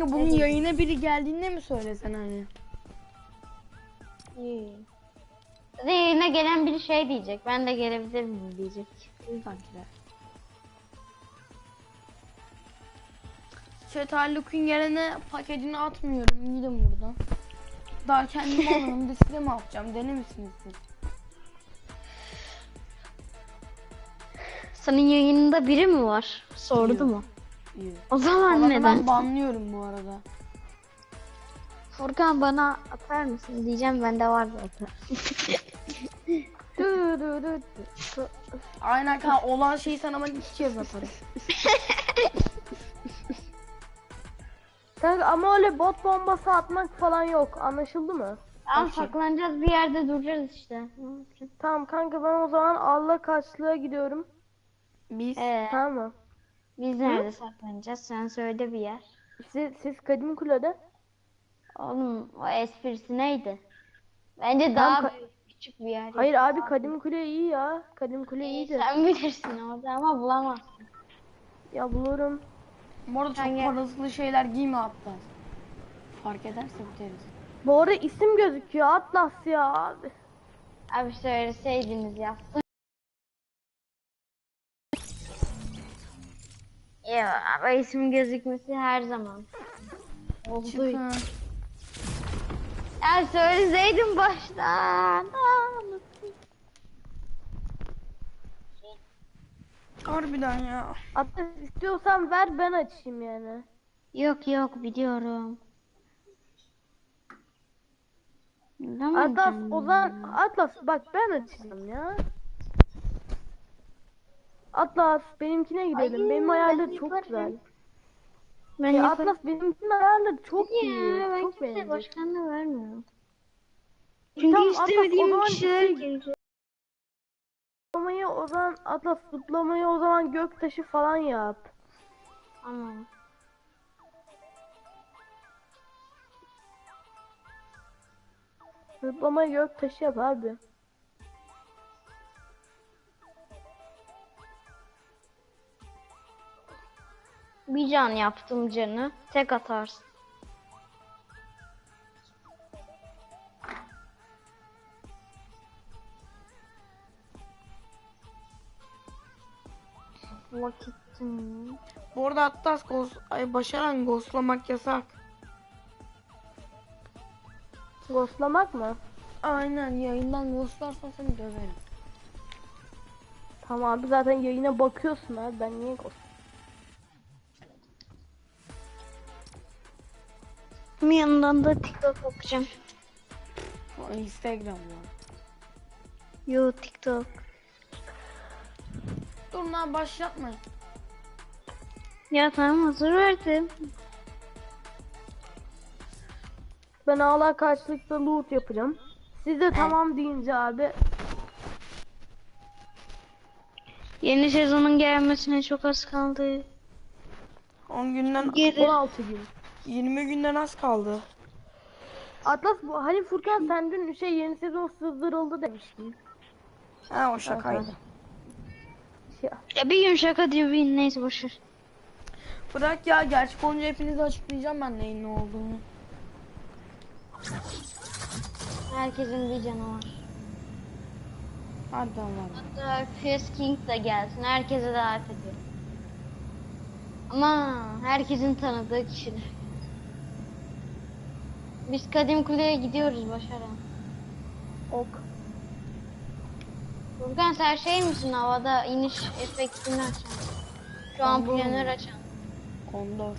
Kanka bunun yayına biri geldiğinde mi söylesen hani? İyi. Yayına gelen biri şey diyecek. Ben de gelebilir miyim diyecek. Sanki de. Chat Haluk'un yerine paketini atmıyorum. Gidin buradan. Daha kendim almadım da size mi atacağım? Deli misiniz siz? Senin yayınında biri mi var? Sordu mu? O zaman Ama neden? ben banlıyorum bu arada. Furkan bana atar mısın diyeceğim bende var zaten. Dü. Aynen kanka olan şeyi sana ben iki kez atarım. Kanka ama öyle bot bombası atmak falan yok. Anlaşıldı mı? Tamam saklanacağız bir yerde duracağız işte. Tamam kanka ben o zaman Allah kaçlığa gidiyorum. Biz Ee, Tamam mı? Biz nerede saklanacağız? Sen söyle bir yer. Siz, siz Kadim Kule'de. Oğlum o esprisi neydi? Bence daha Tamam, ka- büyük, küçük bir yer. Hayır abi Kadim Kule iyi ya. Kadim Kule iyiydi. Sen bilirsin orada ama bulamazsın. Ya bulurum. bu arada çok parasılı şeyler giyme hatta. Fark ederse biteriz. Bu arada isim gözüküyor Atlas ya abi. Abi söyleseydiniz yaptım. Ya ama isim gözükmesi her zaman. Oldu. Çıkın. Ya söyleseydin baştan. Aa, unuttum. Harbiden ya. Atlas istiyorsan ver ben açayım yani. Yok yok biliyorum. Atlas o zaman Atlas bak ben açacağım ya. Atlas benimkine gidelim. Ay, Benim ben ayarları çok yaparım. güzel. Ben Ya yaparım. Atlas benimkinin ayarları çok Ya, iyi. ben Çok kimseye beğendim. başkanlığı vermiyorum. Çünkü Tamam, Atlas, o istemediğim zaman kişiler şey- gelecek. Zıplamayı o zaman Atlas zıplamayı o zaman göktaşı falan yap. Ama Zıplamayı göktaşı yap abi. Bir can yaptım canı. Tek atarsın. Vakitim. Bu arada hatta ghost, ay başaran ghostlamak yasak. Ghostlamak mı? Aynen yayından ghostlarsan seni döverim. Tamam abi zaten yayına bakıyorsun abi ben niye ghost? Bir yandan da TikTok bakacağım. Instagram ya. Yo TikTok. Dur lan başlatma. Ya tamam hazır verdim. Ben ağla karşılıklı loot yapacağım. Siz de tamam deyince abi Yeni sezonun gelmesine çok az kaldı. 10 günden Geri. 16 gün. 20 günden az kaldı. Atlas bu hani Furkan sen dün şey yeni sezon sızdırıldı demiştin. Ha o şakaydı. Şey, Ya bir gün şaka diyor bir gün neyse boşver. Bırak ya gerçek olunca hepinize açıklayacağım ben neyin ne olduğunu. Herkesin bir canı var. Hadi Allah'ım. Hatta Fierce King de gelsin. Herkese davet ediyor. Ama herkesin tanıdığı kişiler. Biz Kadim Kule'ye gidiyoruz Başaran. ok. Furkan sen şey misin havada iniş efektini açan? Şu an Kondor mu? planör açan. Kondor.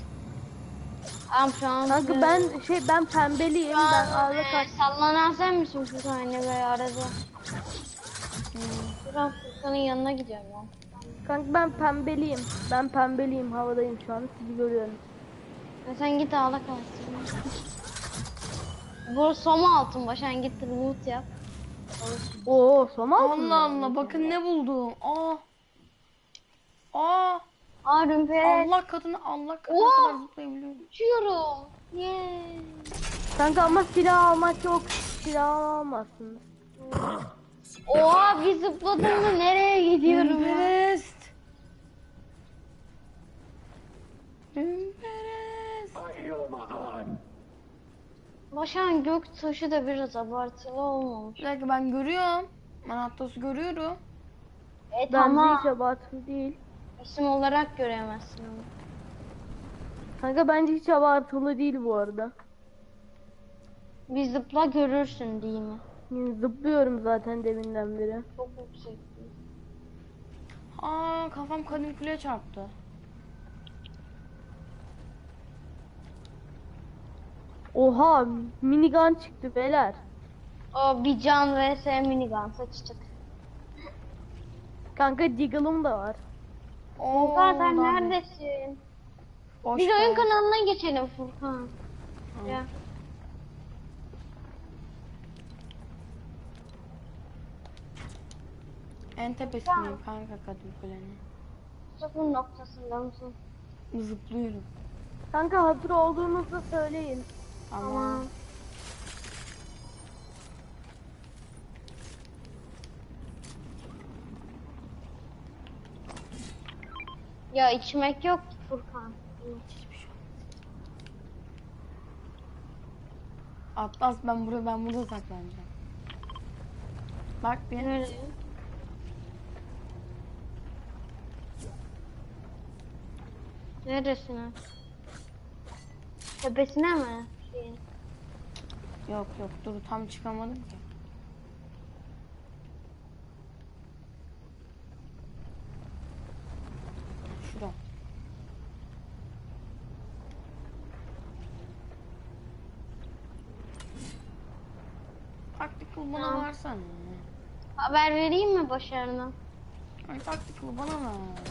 Tamam şu an Kanka ben şey ben pembeliyim Şu ben ağla e, kaç. sallanan sen misin Furkan hani böyle arada? Furkan Furkan'ın yanına gidiyorum ben. Kanka ben pembeliyim. Ben pembeliyim havadayım şu an sizi görüyorum. Ya sen git ağla kalsın. Bu soma altın başan git loot yap. Oo soma altın Allah? Allah bakın ne buldum. Aa. Aa. Aa rümpet. Allah kadını Allah kadını Oo. kadar zıplayabiliyorum. Uçuyorum. Yeah. Kanka ama silah almak yok. Silah alamazsın. Oha bir zıpladım mı nereye gidiyorum ya? Rümbest. Rümbest. Başan gök taşı da biraz abartılı olmamış. Bir dakika ben görüyorum. Atlas'ı görüyorum. E Bence tamam. hiç abartılı değil. İsim olarak göremezsin ama. Kanka bence hiç abartılı değil bu arada. Bir zıpla görürsün değil mi? Yani zıplıyorum zaten deminden beri. Çok yüksek. Aa kafam kadim kuleye çarptı. Oha minigun çıktı beyler. O bir can vs minigun saçacak. Kanka Deagle'ım da var. Oo, Furkan sen neredesin? Boş Biz ver. oyun kanalına geçelim Furkan. Ya. En tepesindeyim kanka kadim kulenin. Sıfır noktasında mısın? Zıplıyorum. Kanka hazır olduğunuzda söyleyin. Ama Ya içmek yok ki Furkan. şey. Atlas ben burada ben burada saklanacağım. Bak bir. Nerede? Neresine? Tepesine mi? Yok yok dur tam çıkamadım ki. Şurada. Taktikal bana Tamam. versene. Haber vereyim mi başarına? Ay taktikal bana ver.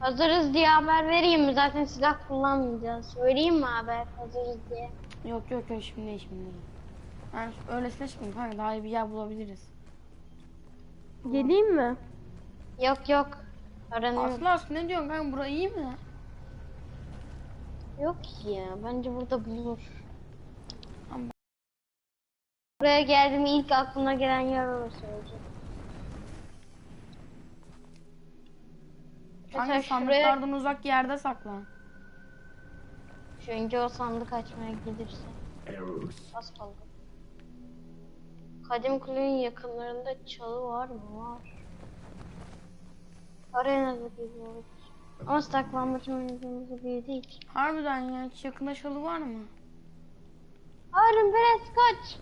Hazırız diye haber vereyim mi? Zaten silah kullanmayacağız. Söyleyeyim mi haber? Hazırız diye. Yok yok yok şimdi değil şimdi değil. Yani öylesine çıkayım kanka daha iyi bir yer bulabiliriz. Geleyim mi? Yok yok. Öğreniyorum. Aslı ne diyorsun kanka bura iyi mi? Yok ya. Bence burada bulunur. Ama- Buraya geldim ilk aklına gelen yer orası olacak. Kanka Mesela şuraya sandıklardan uzak yerde saklan. çünkü o sandık açmaya gelirse. Az kaldı. Kadim Kule'nin yakınlarında çalı var mı? Var. Arenada gidiyoruz. Ama saklambaç oynadığımız gibi değil. Harbiden ya hiç yakında şalı var mı? Harun Beres kaç.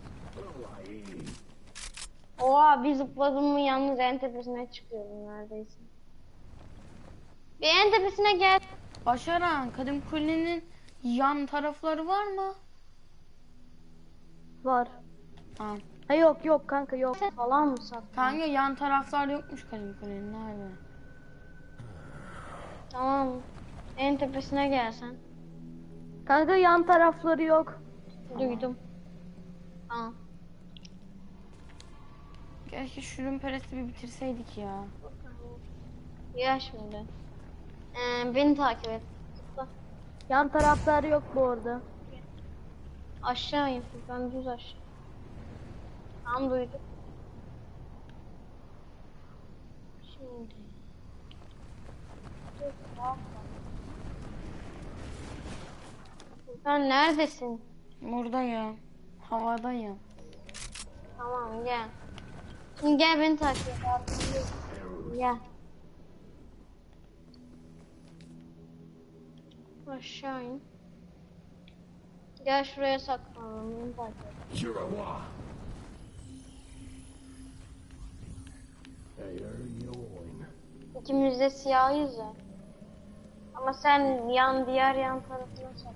Oha bir zıpladım mı yalnız en tepesine çıkıyorum neredeyse. Bir en tepesine gel. Başaran Kadim Kule'nin yan tarafları var mı? Var. Ha. Ha yok yok kanka yok. Falan mı saklan? Kanka yan taraflar yokmuş Kadim Kule'nin nerede? Tamam. En tepesine gelsen. Kanka yan tarafları yok. Duydum. Tamam. Keşke şürün peresti bir bitirseydik ya. Gel şimdi. Ee, beni takip et. Zıpla. Yan tarafları yok bu arada. Aşağı in. Ben düz aşağı. Tamam duydum. Şimdi. Sen neredesin? Buradayım. Havadayım. Tamam gel. Şimdi gel beni takip et. Gel. Aşağı in. Gel şuraya saklanalım. Et. İkimiz de siyahıyız ya. Ama sen yan diğer yan tarafına sak.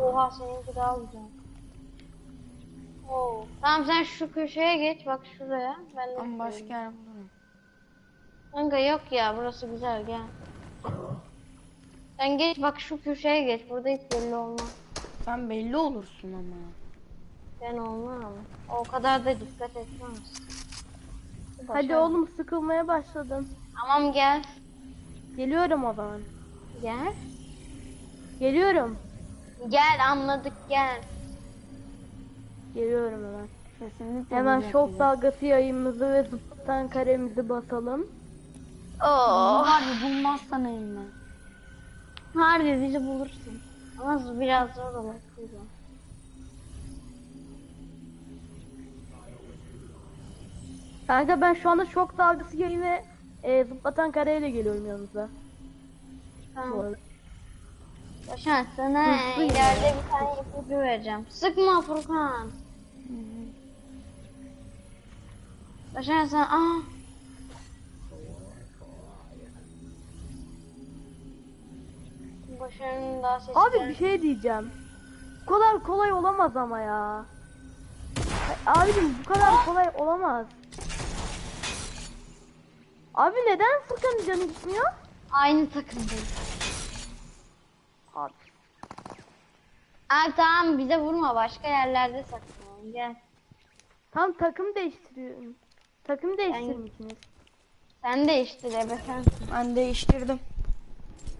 Oha seninki daha güzel. Oo. Tamam sen şu köşeye geç bak şuraya. Ben de Ama başka yer bulurum. Kanka yok ya burası güzel gel. Sen geç bak şu köşeye geç. Burada hiç belli olmaz. Sen belli olursun ama. Ben olmam. O kadar da dikkat etmez. Hadi oğlum sıkılmaya başladım. Tamam gel. Geliyorum o zaman. Gel. Geliyorum. Gel anladık gel. Geliyorum hemen. Kesinlikle Hemen şok yapacağız. dalgası yayımızı ve zıplatan karemizi basalım. Oo. Harbi bulmazsan eline. Bizi bulursun. Ama biraz zor olur. Kanka ben şu anda şok dalgası yerine e, zıplatan kareyle geliyorum yanınıza. Tamam. Başan sana Hırslı ileride bir tane ipucu vereceğim. Sıkma Furkan. Başan sen aa. Başarının daha sesi Abi bir şey diyeceğim. Bu kadar kolay olamaz ama ya. Abicim bu kadar kolay olamaz. Abi neden Furkan'ın canı gitmiyor? Aynı takımdayız. Abi. Abi tamam bize vurma başka yerlerde saklanalım gel. Tam takım değiştiriyorum. Takım değiştirmişsiniz. Sen değiştir Ebe sen. Ben değiştirdim.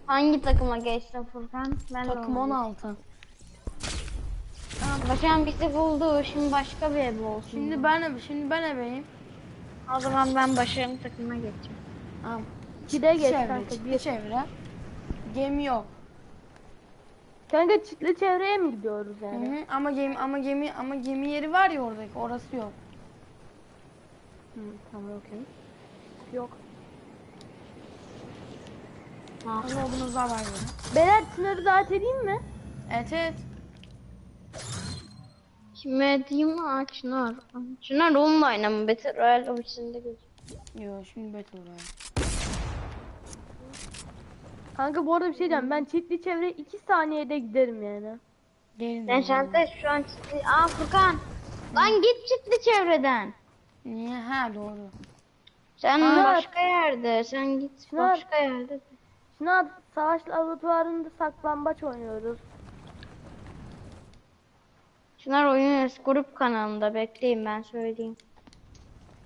Hangi takıma geçtin Furkan? Ben de Takım ona 16. Tamam, Başan bizi buldu. Şimdi başka bir ebe olsun. Şimdi ben şimdi ben ebeyim. O zaman ben başarım takımına geçeceğim. Tamam. Çide geç Çevre, kanka. Bir. çevre. Gemi yok. Kanka çitli çevreye mi gidiyoruz Hı yani? hı. Ama gemi ama gemi ama gemi yeri var ya oradaki orası yok. Hı, tamam okey. Yok. Ha. Ama bunu da var ya. Beyler sınırı davet edeyim mi? Evet evet. Kime diyeyim mi? Çınar. Çınar online ama Battle Royale o içinde gözüküyor. Yo şimdi Battle Royale. Kanka bu arada bir şey diyeceğim. Ben çitli çevreye 2 saniyede giderim yani. Gelin. Zaman. şantaj şu an çitli... Aa Furkan! Lan git çitli çevreden. Niye? Ha doğru. Sen Aa. başka yerde. Sen git Çınar. başka yerde. Abi savaş laboratuvarında saklambaç oynuyoruz. Çınar oyun grup kanalında bekleyin ben söyleyeyim.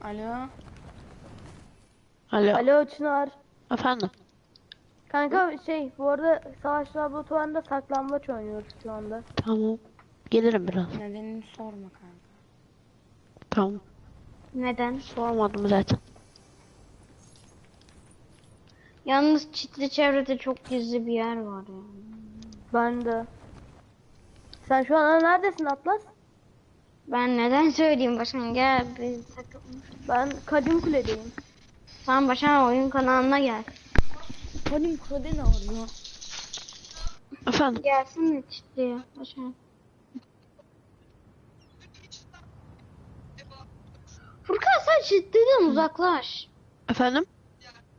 Alo. Alo. Alo Çınar. Efendim. Kanka şey bu arada savaş laboratuvarında saklambaç oynuyoruz şu anda. Tamam. Gelirim biraz. Nedenini sorma kanka. Tamam. Neden? Sormadım zaten. Yalnız çitli çevrede çok gizli bir yer var ya. Ben de. Sen şu an neredesin Atlas? Ben neden söyleyeyim Başan gel biz takım. Ben Kadim Kule'deyim. Sen Başan oyun kanalına gel. Benim kode ne arıyor? Efendim. Gelsin mi çitliye Başan? Furkan sen çitliden uzaklaş. Efendim.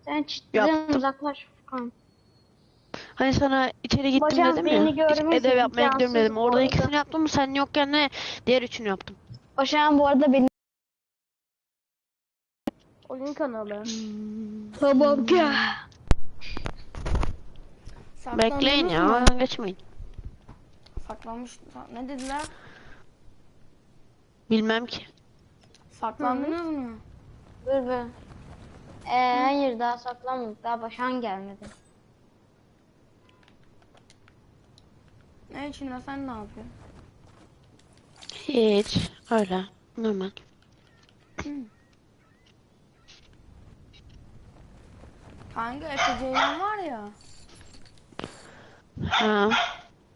Sen çitliden Yaptım. uzaklaş Furkan. Hani sana içeri gittim Hocam, dedim beni ya. görmesi Ödev yapmaya gidiyorum imkansız dedim. bu Orada arada. ikisini yaptım mı sen yokken de diğer üçünü yaptım. Başan bu arada benim. Oyun kanalı. Tamam ki. Bekleyin ya. mı? Geçmeyin. Saklanmış. Ne dediler? Bilmem ki. Saklandınız mı? Dur be. Ee, hayır daha saklanmadık. Daha Başan gelmedi. Ne için sen ne yapıyorsun? Hiç. Öyle. Normal. Kanka Efe Ceylan var ya. Ha.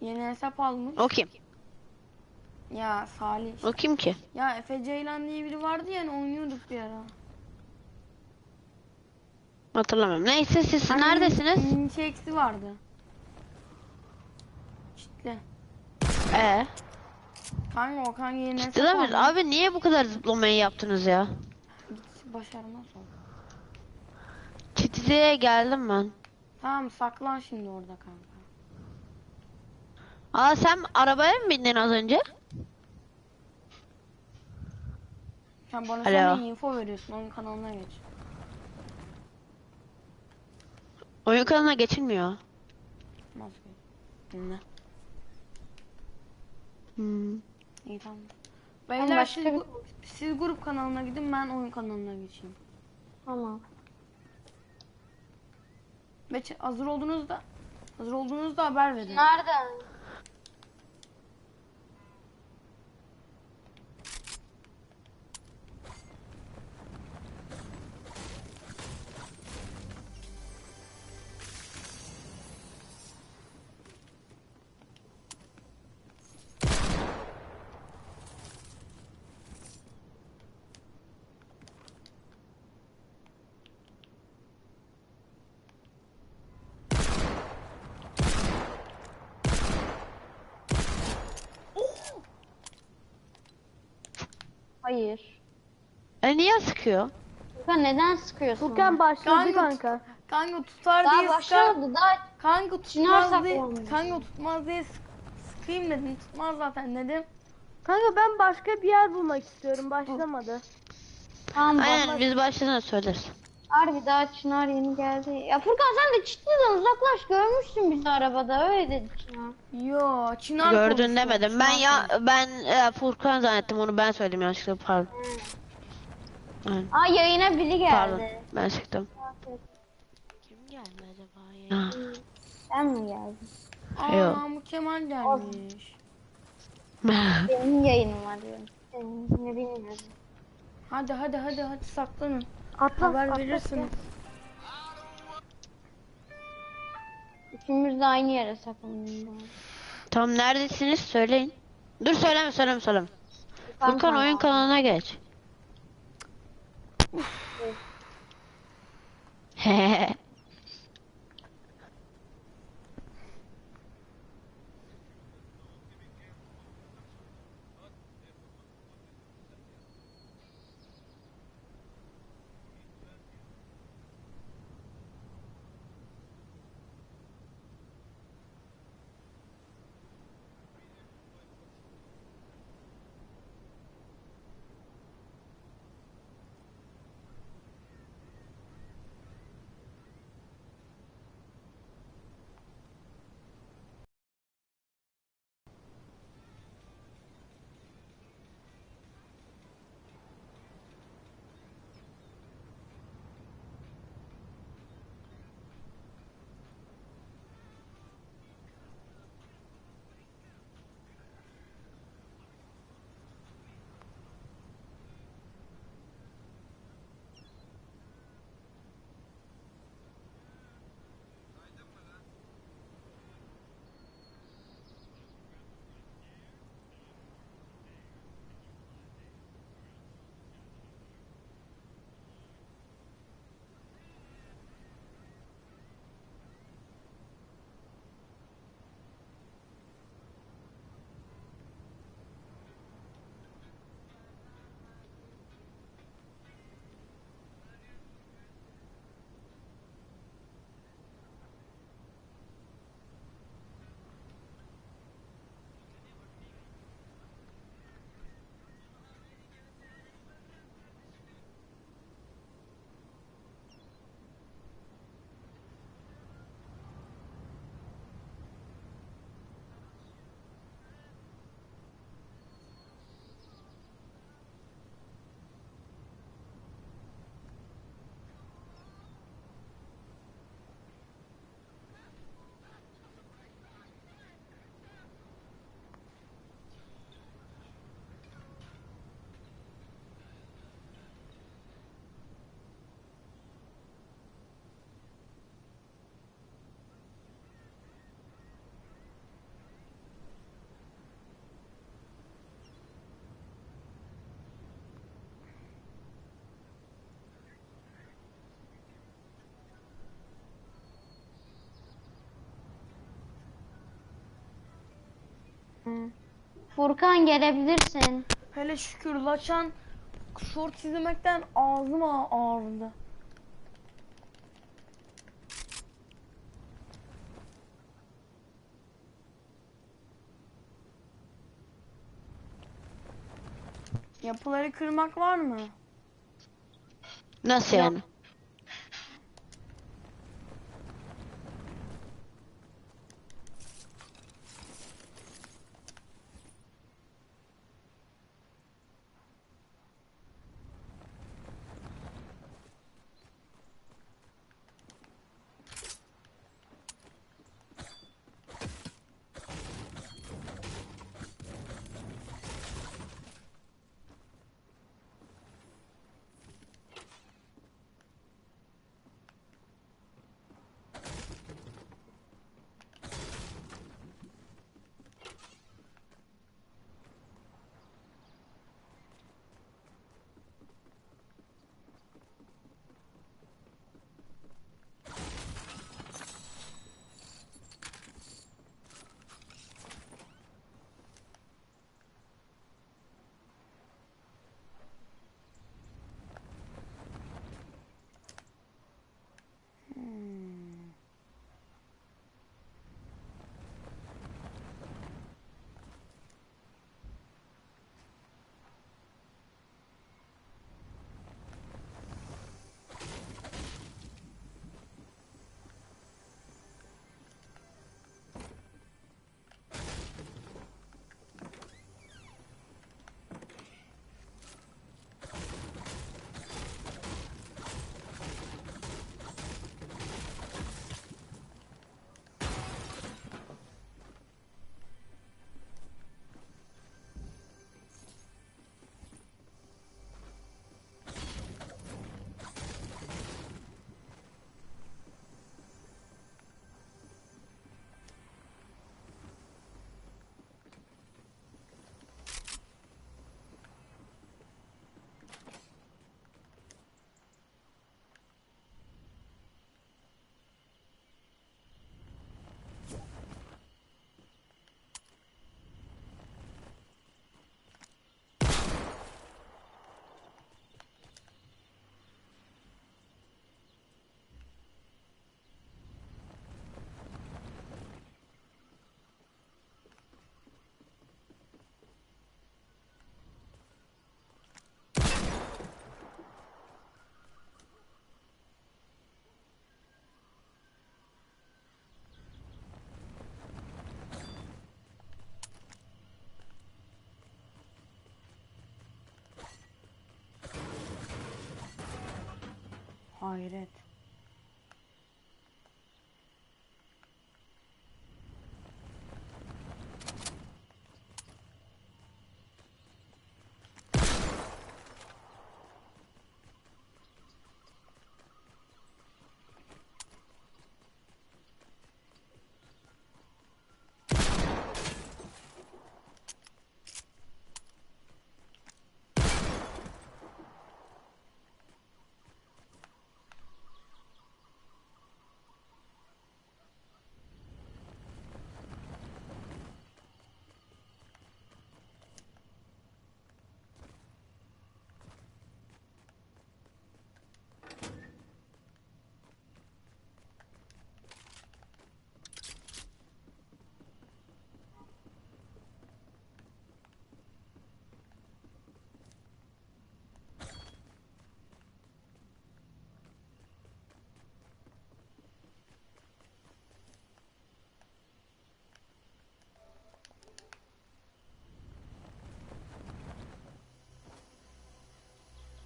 Yeni hesap almış. O kim? Ya Salih. O kim ki? Ya Efe Ceylan diye biri vardı ya hani oynuyorduk bir ara. Hatırlamıyorum. Neyse siz Hani neredesiniz? Minçi eksi vardı. Çitle. Ee. Kanka o kanka yeni hesap Değil mi? Abi niye bu kadar zıplamayı yaptınız ya? Başarına sor. Çitize'ye geldim ben. Tamam saklan şimdi orada kanka. Aa sen arabaya mı bindin az önce? Sen bana Alo. sonra info veriyorsun onun kanalına geç. Oyun kanalına geçilmiyor. Nasıl geç? Dinle. Hmm. İyi tamam. Beyler başka siz, bir- siz grup kanalına gidin ben oyun kanalına geçeyim. Tamam. Ve hazır olduğunuzda hazır olduğunuzda haber verin. Nereden? Hayır. E niye sıkıyor? Furkan neden sıkıyorsun? Furkan başladı Kanka- kanka. Kanka tutar daha diye sıkar. başlamadı. Daha Kanka Çınar tutmaz diye, saklanmış. kanka tutmaz diye sık, sıkayım dedim. Tutmaz zaten dedim. Kanka ben başka bir yer bulmak istiyorum. Başlamadı. tamam Aynen biz başladığında söyleriz. Harbi daha Çınar yeni geldi. Ya Furkan sen de cidden uzaklaş görmüşsün bizi arabada öyle dedi Çınar. Yo Çınar Gördün konuşuyor, demedim. Ben Çınar ya konuşuyor. ben e, Furkan zannettim onu ben söyledim yanlışlıkla pardon. Aynen, Aa yayına biri geldi. Pardon ben çıktım. Kim geldi acaba ya? Sen mi geldin? Aa bu Kemal gelmiş. Benim yayınım var diyorum. Senin ne bilmiyorum. Hadi hadi hadi hadi saklanın. Atla. Haber atla, verirsiniz. Üçümüz de aynı yere saklanıyoruz. Tamam neredesiniz söyleyin. Dur söyleme söyleme söyleme. Furkan oyun kanalına geç. Hehehe. Furkan gelebilirsin. Hele şükür Laçan short izlemekten ağzım ağ- ağrıdı. Yapıları kırmak var mı? Nasıl yani? Hayret.